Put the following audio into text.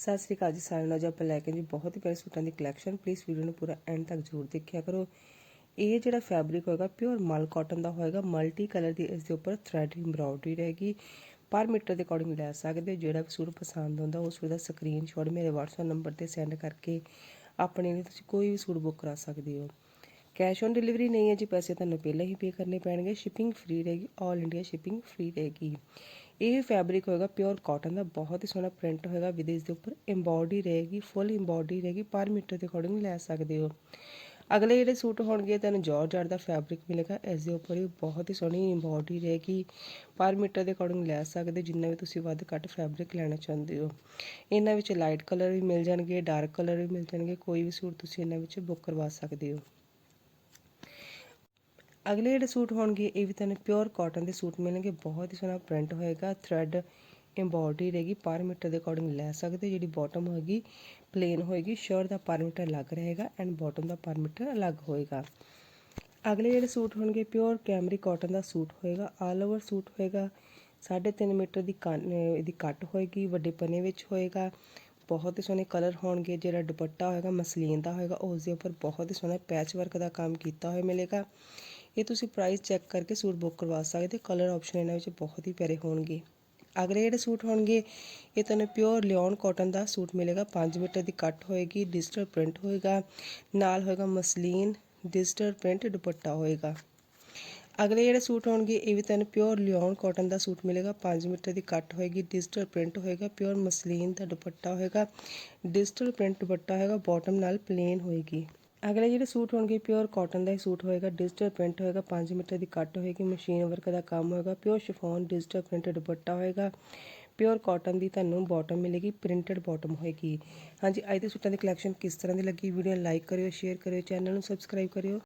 ਸਤਿ ਸ੍ਰੀ ਅਕਾਲ ਜੀ ਸਾਰਿਆਂ ਨੂੰ। ਅੱਜ ਆਪਾਂ ਲੈ ਕੇ ਜੀ ਬਹੁਤ ਹੀ ਪਿਆਰੇ ਸੂਟਾਂ ਦੀ ਕਲੈਕਸ਼ਨ ਪਲੀਜ਼ ਵੀਡੀਓ ਨੂੰ ਪੂਰਾ ਐਂਡ ਤੱਕ ਜ਼ਰੂਰ ਦੇਖਿਆ ਕਰੋ। ਇਹ ਜਿਹੜਾ ਫੈਬਰਿਕ ਹੋਏਗਾ ਪਿਓਰ ਮਲ ਕਾਟਨ ਦਾ ਹੋਏਗਾ। ਮਲਟੀ ਕਲਰ ਦੀ ਇਸ ਦੇ ਉੱਪਰ ਥ੍ਰੈਡ ਐਮਬ੍ਰਾਇਡਰੀ ਰਹੇਗੀ। ਪਰ ਮੀਟਰ ਦੇ ਅਕੋਰਡਿੰਗ ਲੈ ਸਕਦੇ ਹੋ। ਜਿਹੜਾ ਵੀ ਸੂਟ ਪਸੰਦ ਆਉਂਦਾ, ਉਸ ਸੂਟ ਦਾ ਸਕਰੀਨਸ਼ਾਟ ਮੇਰੇ WhatsApp ਨੰਬਰ ਤੇ ਸੈਂਡ ਕਰਕੇ ਆਪਣੇ ਲਈ ਤੁਸੀਂ ਕੋਈ ਵੀ ਸੂਟ ਬੁੱਕ ਕਰਾ ਸਕਦੇ ਹੋ। ਕੈਸ਼ ਔਨ ਡਿਲੀਵਰੀ ਨਹੀਂ ਹੈ ਜੀ, ਪੈਸੇ ਤੁਹਾਨੂੰ ਪਹਿਲਾਂ ਹੀ ਪੇ ਕਰਨੇ ਪੈਣਗੇ ਸ਼ਿਪਿੰਗ ਫ੍ਰੀ ਰਹੇਗੀ 올 ਇੰਡੀਆ ਸ਼ਿਪਿੰਗ ਫ੍ਰੀ ਰਹੇਗੀ। ਇਹ ਫੈਬਰਿਕ ਹੋਏਗਾ ਪਿਓਰ ਕਾਟਨ ਦਾ, ਬਹੁਤ ਹੀ ਸੋਹਣਾ ਪ੍ਰਿੰਟ ਹੋਏਗਾ, ਵਿਦੇਸ਼ ਦੇ ਉੱਪਰ ਐਮਬੋਡੀ ਰਹੇਗੀ ਫੁੱਲ ਐਮਬੋਡੀ ਰਹੇਗੀ, ਪਰ ਮੀਟਰ ਦੇ ਅਕੋਰਡਿੰਗ ਲੈ ਸਕਦੇ ਹੋ। ਅਗਲੇ ਜਿਹੜੇ ਸੂਟ ਹੋਣਗੇ, ਤੁਹਾਨੂੰ ਜਾਰਜਟ ਦਾ ਫੈਬਰਿਕ ਮਿਲੇਗਾ, ਇਸ ਦੇ ਉੱਪਰ ਵੀ ਬਹੁਤ ਹੀ ਸੋਹਣੀ ਐਮਬੋਡੀ ਰਹੇਗੀ, ਪਰ ਮੀਟਰ ਦੇ ਅਕੋਰਡਿੰਗ ਲੈ ਸਕਦੇ, ਜਿੰਨਾ ਵੀ ਤੁਸੀਂ ਵੱਧ ਘੱਟ ਫੈਬਰਿਕ ਲੈਣਾ ਚਾਹੁੰਦੇ ਹੋ। ਇਹਨਾਂ ਵਿੱਚ ਲਾਈਟ ਕਲਰ ਵੀ ਮਿਲ ਜਾਣਗੇ ਡਾਰਕ ਕਲਰ ਵੀ ਮਿਲ ਜਾਣਗੇ, ਕੋਈ ਵੀ ਸੂਟ ਤੁਸੀਂ ਇਹਨਾਂ ਵਿੱਚ ਬੁੱਕ ਕਰਵਾ ਸਕਦੇ ਹੋ। ਅਗਲੇ ਜਿਹੜੇ ਸੂਟ ਹੋਣਗੇ, ਇਹ ਵੀ ਤੁਹਾਨੂੰ ਪਿਓਰ ਕਾਟਨ ਦੇ ਸੂਟ ਮਿਲਣਗੇ। ਬਹੁਤ ਹੀ ਸੋਹਣਾ ਪ੍ਰਿੰਟ ਹੋਏਗਾ ਥਰੈਡ ਐਮਬੋਡੀ ਰਹੇਗੀ, ਪਰ ਮੀਟਰ ਦੇ ਅਕੋਰਡਿੰਗ ਲੈ ਸਕਦੇ, ਜਿਹੜੀ ਬਾਟਮ ਹੋਏਗੀ ਪਲੇਨ ਹੋਏਗੀ ਸ਼ਰਟ ਦਾ ਪਰ ਮੀਟਰ ਅਲੱਗ ਰਹੇਗਾ ਐਂਡ ਬਾਟਮ ਦਾ ਪਰ ਮੀਟਰ ਅਲੱਗ ਹੋਏਗਾ। ਅਗਲੇ ਜਿਹੜੇ ਸੂਟ ਹੋਣਗੇ ਪਿਓਰ ਕੈਮਰੀ ਕਾਟਨ ਦਾ ਸੂਟ ਹੋਏਗਾ ਆਲ ਓਵਰ ਸੂਟ ਹੋਏਗਾ 3.5 ਮੀਟਰ ਦੀ ਕੰਨ ਇਹਦੀ ਕੱਟ ਹੋਏਗੀ, ਵੱਡੇ ਪਨੇ ਵਿੱਚ ਹੋਏਗਾ, ਬਹੁਤ ਹੀ ਸੋਹਣੇ ਕਲਰ ਹੋਣਗੇ, ਜਿਹੜਾ ਦੁਪੱਟਾ ਹੋਏਗਾ, ਮਸਲੀਨ ਦਾ ਹੋਏਗਾ, ਉਸ ਦੇ ਉੱਪਰ ਬਹੁਤ ਹੀ ਸੋਹਣਾ ਪੈਚ ਵਰਕ ਦਾ ਕੰਮ ਕੀਤਾ ਹੋਇਆ ਮਿਲੇਗਾ। ਇਹ ਤੁਸੀਂ ਪ੍ਰਾਈਸ ਚੈੱਕ ਕਰਕੇ ਸੂਟ ਬੁੱਕ ਕਰਵਾ ਸਕਦੇ ਕਲਰ ਆਪਸ਼ਨ ਇਹਨਾਂ ਵਿੱਚ ਬਹੁਤ ਹੀ ਪਿਆਰੇ ਹੋਣਗੇ। ਅਗਲੇ ਜਿਹੜੇ ਸੂਟ ਹੋਣਗੇ, ਇਹ ਤੁਹਾਨੂੰ ਪਿਓਰ ਲਿਓਨ ਕਾਟਨ ਦਾ ਸੂਟ ਮਿਲੇਗਾ 5 ਮੀਟਰ ਦੀ ਕੱਟ ਹੋਏਗੀ ਡਿਜੀਟਲ ਪ੍ਰਿੰਟ ਹੋਏਗਾ, ਨਾਲ ਹੋਏਗਾ ਮਸਲੀਨ ਡਿਜੀਟਲ ਪ੍ਰਿੰਟ ਦੁਪੱਟਾ ਹੋਏਗਾ। ਅਗਲੇ ਜਿਹੜੇ ਸੂਟ ਹੋਣਗੇ, ਇਹ ਵੀ ਤੁਹਾਨੂੰ ਪਿਓਰ ਲਿਓਨ ਕਾਟਨ ਦਾ ਸੂਟ ਮਿਲੇਗਾ 5 ਮੀਟਰ ਦੀ ਕੱਟ ਹੋਏਗੀ ਡਿਜੀਟਲ ਪ੍ਰਿੰਟ ਹੋਏਗਾ ਪਿਓਰ ਮਸਲੀਨ ਦਾ ਦੁਪੱਟਾ ਹੋਏਗਾ ਡਿਜੀਟਲ ਪ੍ਰਿੰਟ ਦੁਪੱਟਾ ਹੋਏਗਾ ਬਾਟਮ ਨਾਲ ਪਲੇਨ ਹੋਏਗੀ। ਅਗਲੇ ਜਿਹੜੇ ਸੂਟ ਹੋਣਗੇ ਪਿਓਰ ਕਾਟਨ ਦਾ ਹੀ ਸੂਟ ਹੋਏਗਾ ਡਿਜੀਟਲ ਪ੍ਰਿੰਟ ਹੋਏਗਾ 5 ਮੀਟਰ ਦੀ ਕੱਟ ਹੋਏਗੀ ਮਸ਼ੀਨ ਵਰਕ ਦਾ ਕੰਮ ਹੋਏਗਾ pure chiffon digital print dupatta ਹੋਏਗਾ ਪਿਓਰ ਕਾਟਨ ਦੀ ਤੁਹਾਨੂੰ ਬਾਟਮ ਮਿਲੇਗੀ ਪ੍ਰਿੰਟਡ ਬਾਟਮ ਹੋਏਗੀ। ਹਾਂਜੀ, ਅੱਜ ਦੇ ਸੂਟਾਂ ਦੀ ਕਲੈਕਸ਼ਨ ਕਿਸ ਤਰ੍ਹਾਂ ਦੀ ਲੱਗੀ? ਵੀਡੀਓ ਲਾਈਕ ਕਰਿਓ ਸ਼ੇਅਰ ਕਰਿਓ ਚੈਨਲ ਨੂੰ ਸਬਸਕ੍ਰਾਈਬ ਕਰਿਓ।